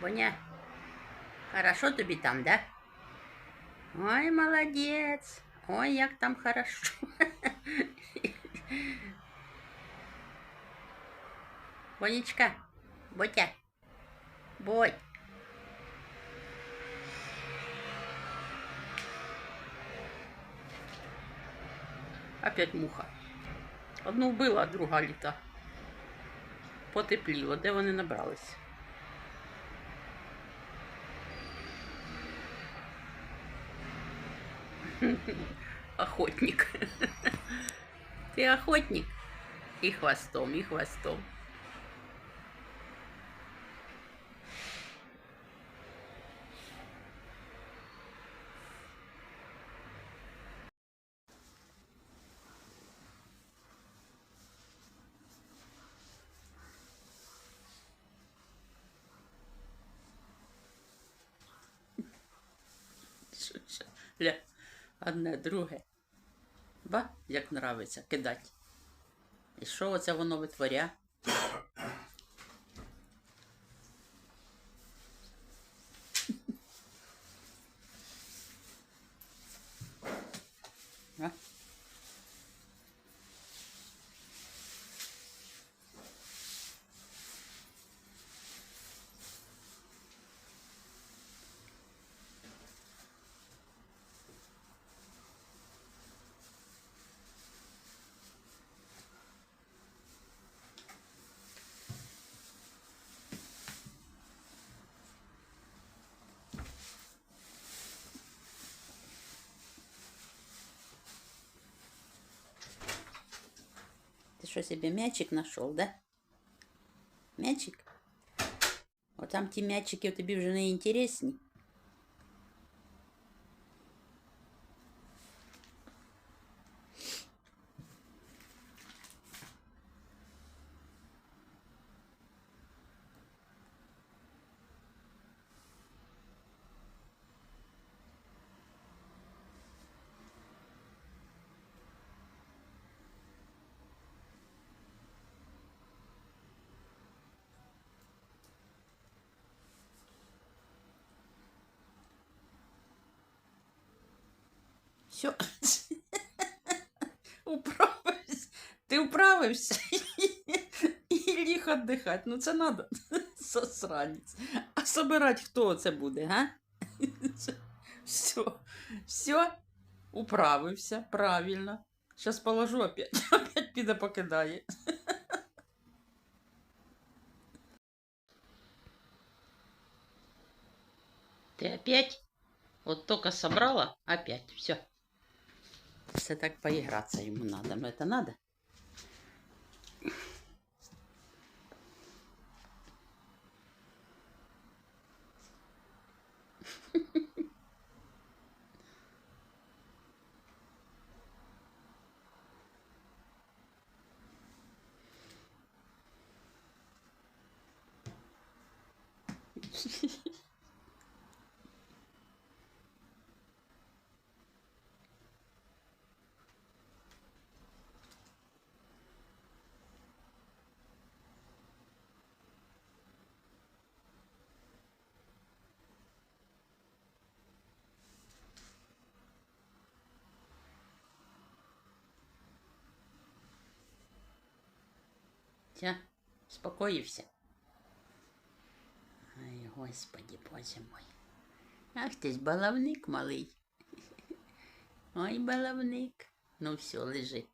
Боня, хорошо тобі там, да? Ой, молодець. Ой, як там хорошо. Бонечка, Ботя, Боть. Опять муха. Одну вбила, а друга літа. Потепліло. Де вони набрались? Охотник. Ты охотник. И хвостом, и хвостом. Ля, одне, друге. Ба, як нравиться кидать. І що оце воно витворя? А? что, себе мячик нашел, да? Мячик? Вот там ті мячики тобі вже не інтересні. Все. Управився. Ти управився. І ліг віддихати. Ну це надо. Сосранець. А собирати хто це буде, га? Все. Все. Управився. Правильно. Сейчас положу опять. Опять піде покидає. Ты опять? Вот только собрала, опять, все. Все так поиграться ему надо. Но это надо. Тя, спокоївся. Ай, господи, боже мой. Ах ти ж баловник малий. Ой, баловник. Ну все, лежи.